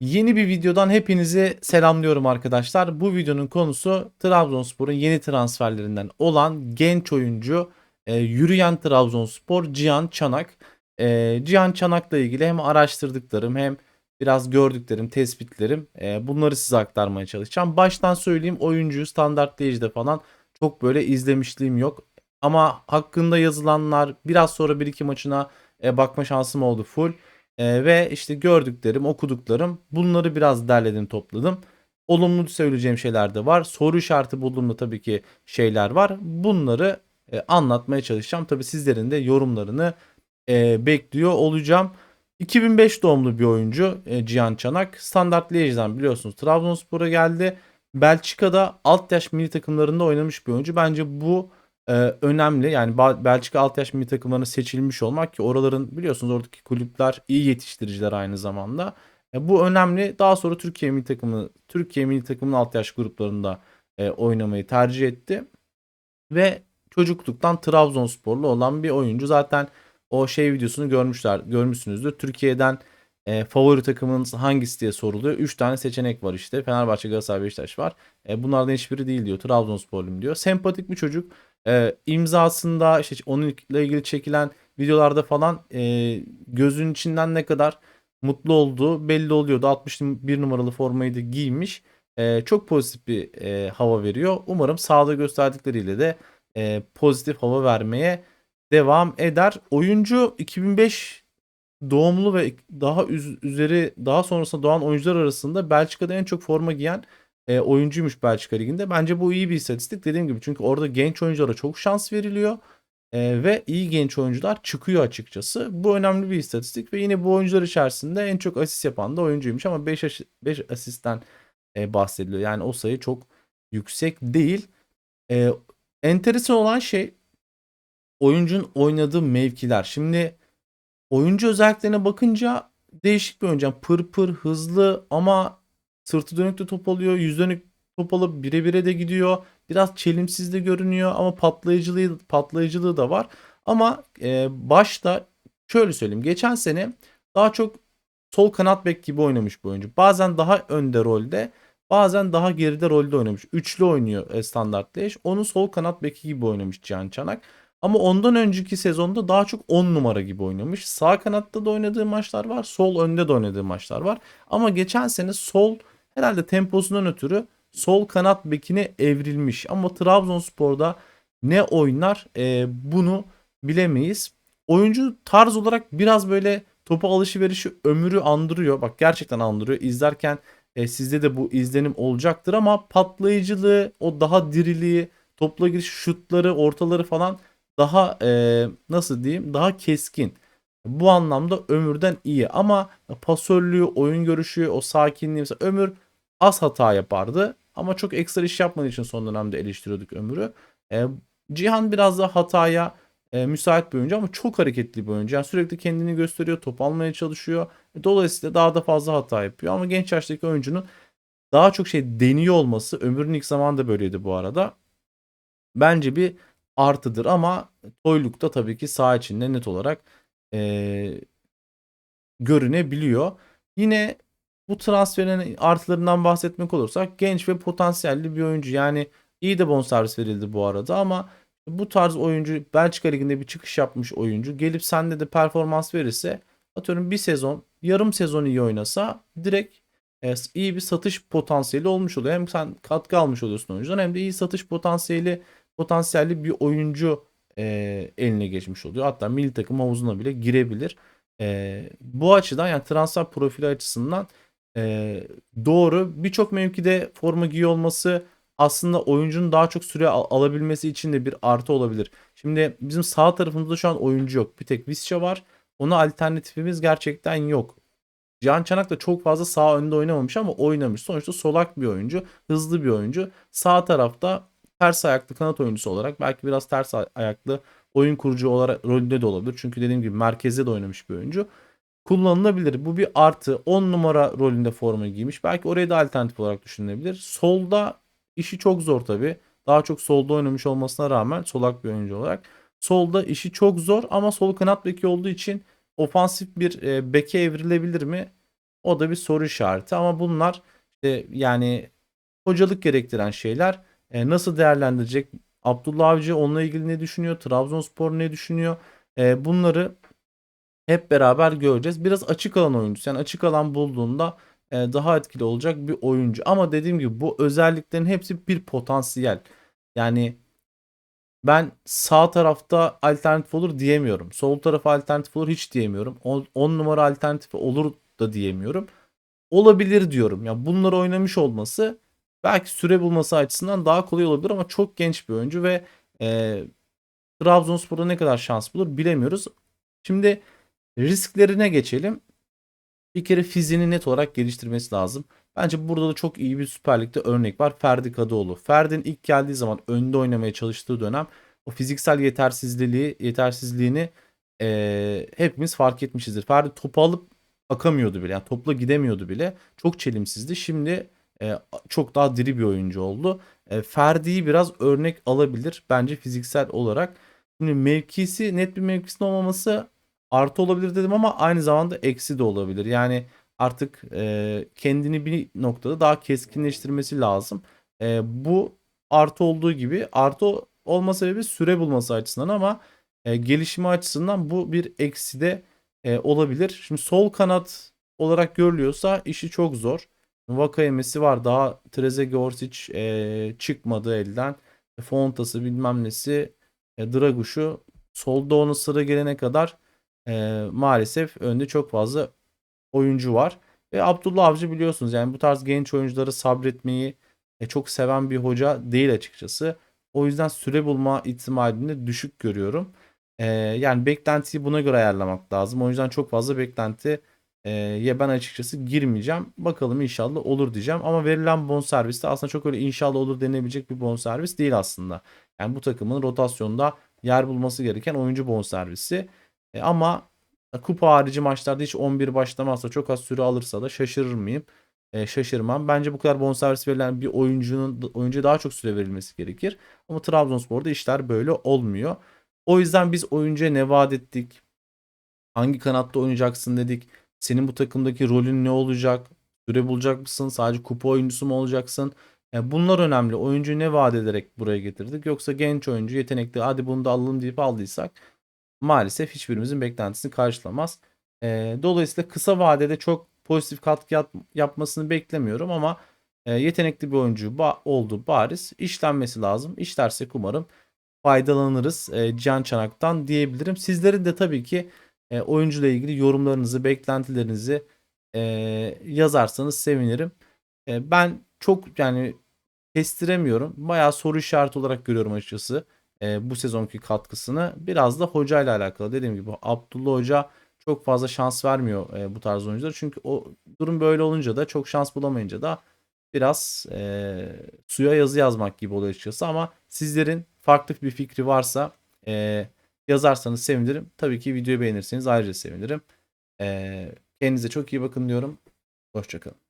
Yeni bir videodan hepinizi selamlıyorum arkadaşlar. Bu videonun konusu Trabzonspor'un yeni transferlerinden olan genç oyuncu e, yürüyen Trabzonspor Cihan Çanak. E, Cihan Çanak'la ilgili hem araştırdıklarım hem biraz gördüklerim, tespitlerim e, bunları size aktarmaya çalışacağım. Baştan söyleyeyim oyuncuyu standartlayıcıda falan çok böyle izlemişliğim yok. Ama hakkında yazılanlar biraz sonra bir iki maçına e, bakma şansım oldu full. Ee, ve işte gördüklerim, okuduklarım bunları biraz derledim, topladım. Olumlu söyleyeceğim şeyler de var. Soru işareti bulduğumda tabii ki şeyler var. Bunları e, anlatmaya çalışacağım. Tabii sizlerin de yorumlarını e, bekliyor olacağım. 2005 doğumlu bir oyuncu e, Cihan Çanak. Standart Liège'den biliyorsunuz Trabzonspor'a geldi. Belçika'da alt yaş milli takımlarında oynamış bir oyuncu. Bence bu e, önemli. Yani Belçika alt yaş milli takımlarına seçilmiş olmak ki oraların biliyorsunuz oradaki kulüpler iyi yetiştiriciler aynı zamanda. E, bu önemli. Daha sonra Türkiye milli takımı Türkiye milli takımının alt yaş gruplarında e, oynamayı tercih etti. Ve çocukluktan Trabzonsporlu olan bir oyuncu. Zaten o şey videosunu görmüşler, görmüşsünüzdür. Türkiye'den e, favori takımınız hangisi diye soruluyor. 3 tane seçenek var işte. Fenerbahçe, Galatasaray, Beşiktaş var. E, bunlardan hiçbiri değil diyor. Trabzonsporluyum diyor. Sempatik bir çocuk. E, imzasında işte onunla ilgili çekilen videolarda falan e, gözün içinden ne kadar mutlu olduğu belli oluyordu. 61 numaralı formayı da giymiş. E, çok pozitif bir e, hava veriyor. Umarım sahada gösterdikleriyle de e, pozitif hava vermeye devam eder. Oyuncu 2005 doğumlu ve daha üz- üzeri daha sonrasında doğan oyuncular arasında Belçika'da en çok forma giyen e, oyuncuymuş Belçika Ligi'nde. Bence bu iyi bir istatistik dediğim gibi. Çünkü orada genç oyunculara çok şans veriliyor. E, ve iyi genç oyuncular çıkıyor açıkçası. Bu önemli bir istatistik ve yine bu oyuncular içerisinde en çok asist yapan da oyuncuymuş ama 5 5 asistten e, bahsediliyor. Yani o sayı çok yüksek değil. E, enteresan olan şey oyuncunun oynadığı mevkiler. Şimdi oyuncu özelliklerine bakınca değişik bir oyuncu. Pır pır hızlı ama sırtı dönük de top alıyor. Yüz dönük top alıp bire bire de gidiyor. Biraz çelimsiz de görünüyor ama patlayıcılığı patlayıcılığı da var. Ama e, başta şöyle söyleyeyim. Geçen sene daha çok sol kanat bek gibi oynamış bu oyuncu. Bazen daha önde rolde, bazen daha geride rolde oynamış. Üçlü oynuyor e, standart Liège. Onun sol kanat beki gibi oynamış Cihan Çanak. Ama ondan önceki sezonda daha çok 10 numara gibi oynamış. Sağ kanatta da oynadığı maçlar var. Sol önde de oynadığı maçlar var. Ama geçen sene sol herhalde temposundan ötürü sol kanat bekine evrilmiş. Ama Trabzonspor'da ne oynar e, bunu bilemeyiz. Oyuncu tarz olarak biraz böyle topa alışverişi ömürü andırıyor. Bak gerçekten andırıyor. İzlerken e, sizde de bu izlenim olacaktır ama patlayıcılığı, o daha diriliği, topla giriş şutları, ortaları falan daha e, nasıl diyeyim daha keskin. Bu anlamda Ömür'den iyi ama pasörlüğü, oyun görüşü, o sakinliği mesela Ömür az hata yapardı ama çok ekstra iş yapmadığı için son dönemde eleştiriyorduk Ömür'ü. E, Cihan biraz daha hataya e, müsait bir oyuncu ama çok hareketli bir oyuncu. Yani sürekli kendini gösteriyor, top almaya çalışıyor. E, dolayısıyla daha da fazla hata yapıyor ama genç yaştaki oyuncunun daha çok şey deniyor olması Ömür'ün ilk zamanında böyleydi bu arada. Bence bir artıdır ama Toyluk'ta tabii ki sağ içinde net olarak e, görünebiliyor. Yine bu transferin artılarından bahsetmek olursak genç ve potansiyelli bir oyuncu. Yani iyi de bonservis verildi bu arada ama bu tarz oyuncu Belçika Ligi'nde bir çıkış yapmış oyuncu gelip sende de performans verirse atıyorum bir sezon yarım sezon iyi oynasa direkt e, iyi bir satış potansiyeli olmuş oluyor. Hem sen katkı almış oluyorsun oyuncudan hem de iyi satış potansiyeli potansiyelli bir oyuncu e, eline geçmiş oluyor. Hatta milli takım havuzuna bile girebilir. E, bu açıdan yani transfer profili açısından e, doğru. Birçok mevkide forma giyiyor olması aslında oyuncunun daha çok süre al- alabilmesi için de bir artı olabilir. Şimdi bizim sağ tarafımızda şu an oyuncu yok. Bir tek Visca var. Ona alternatifimiz gerçekten yok. Cihan Çanak da çok fazla sağ önde oynamamış ama oynamış. Sonuçta solak bir oyuncu, hızlı bir oyuncu. Sağ tarafta ters ayaklı kanat oyuncusu olarak belki biraz ters ay- ayaklı oyun kurucu olarak rolünde de olabilir. Çünkü dediğim gibi merkezde de oynamış bir oyuncu. Kullanılabilir. Bu bir artı. 10 numara rolünde forma giymiş. Belki oraya da alternatif olarak düşünülebilir. Solda işi çok zor tabii. Daha çok solda oynamış olmasına rağmen solak bir oyuncu olarak. Solda işi çok zor ama sol kanat beki olduğu için ofansif bir e, beke evrilebilir mi? O da bir soru işareti ama bunlar işte yani hocalık gerektiren şeyler. E, nasıl değerlendirecek? Abdullah Avcı onunla ilgili ne düşünüyor? Trabzonspor ne düşünüyor? E, bunları hep beraber göreceğiz. Biraz açık alan oyuncusu. Yani açık alan bulduğunda e, daha etkili olacak bir oyuncu. Ama dediğim gibi bu özelliklerin hepsi bir potansiyel. Yani ben sağ tarafta alternatif olur diyemiyorum. Sol tarafa alternatif olur hiç diyemiyorum. 10 numara alternatifi olur da diyemiyorum. Olabilir diyorum. Ya bunları oynamış olması belki süre bulması açısından daha kolay olabilir ama çok genç bir oyuncu ve e, Trabzonspor'da ne kadar şans bulur bilemiyoruz. Şimdi risklerine geçelim. Bir kere fiziğini net olarak geliştirmesi lazım. Bence burada da çok iyi bir Süper Lig'de örnek var. Ferdi Kadıoğlu. Ferdi'nin ilk geldiği zaman önde oynamaya çalıştığı dönem o fiziksel yetersizliği, yetersizliğini e, hepimiz fark etmişizdir. Ferdi topu alıp akamıyordu bile. Yani topla gidemiyordu bile. Çok çelimsizdi. Şimdi e, çok daha diri bir oyuncu oldu. E, Ferdi'yi biraz örnek alabilir bence fiziksel olarak. Şimdi mevkisi net bir mevkisinin olmaması artı olabilir dedim ama aynı zamanda eksi de olabilir. Yani artık e, kendini bir noktada daha keskinleştirmesi lazım. E, bu artı olduğu gibi artı olma sebebi süre bulması açısından ama e, gelişimi açısından bu bir eksi de e, olabilir. Şimdi sol kanat olarak görülüyorsa işi çok zor. Vaka yemesi var. Daha Trezeguet Orsic e, çıkmadı elden. E, Fontası bilmem nesi e, Draguş'u solda onun sıra gelene kadar e, maalesef önde çok fazla oyuncu var. Ve Abdullah Avcı biliyorsunuz yani bu tarz genç oyuncuları sabretmeyi e, çok seven bir hoca değil açıkçası. O yüzden süre bulma ihtimalini düşük görüyorum. E, yani beklentiyi buna göre ayarlamak lazım. O yüzden çok fazla beklenti ya ben açıkçası girmeyeceğim. Bakalım inşallah olur diyeceğim. Ama verilen bonservis de aslında çok öyle inşallah olur denebilecek bir bonservis değil aslında. Yani bu takımın rotasyonda yer bulması gereken oyuncu bonservisi. E, ama kupa harici maçlarda hiç 11 başlamazsa çok az süre alırsa da şaşırır mıyım? E, şaşırmam. Bence bu kadar bonservis verilen bir oyuncunun oyuncuya daha çok süre verilmesi gerekir. Ama Trabzonspor'da işler böyle olmuyor. O yüzden biz oyuncuya ne vaat ettik? Hangi kanatta oynayacaksın dedik. Senin bu takımdaki rolün ne olacak? Süre bulacak mısın? Sadece kupa oyuncusu mu olacaksın? Yani bunlar önemli. Oyuncuyu ne vaat ederek buraya getirdik? Yoksa genç oyuncu yetenekli hadi bunu da alalım deyip aldıysak maalesef hiçbirimizin beklentisini karşılamaz. E, dolayısıyla kısa vadede çok pozitif katkı yap, yapmasını beklemiyorum ama e, yetenekli bir oyuncu ba- oldu bariz. İşlenmesi lazım. İşlersek umarım faydalanırız e, Can Çanak'tan diyebilirim. Sizlerin de tabii ki e, oyuncuyla ilgili yorumlarınızı, beklentilerinizi e, yazarsanız sevinirim. E, ben çok yani kestiremiyorum. Bayağı soru işareti olarak görüyorum açıkçası e, bu sezonki katkısını. Biraz da hocayla alakalı. Dediğim gibi Abdullah Hoca çok fazla şans vermiyor e, bu tarz oyunculara. Çünkü o durum böyle olunca da çok şans bulamayınca da biraz e, suya yazı yazmak gibi oluyor açıkçası. Ama sizlerin farklı bir fikri varsa e, yazarsanız sevinirim. Tabii ki videoyu beğenirseniz ayrıca sevinirim. E, kendinize çok iyi bakın diyorum. Hoşçakalın.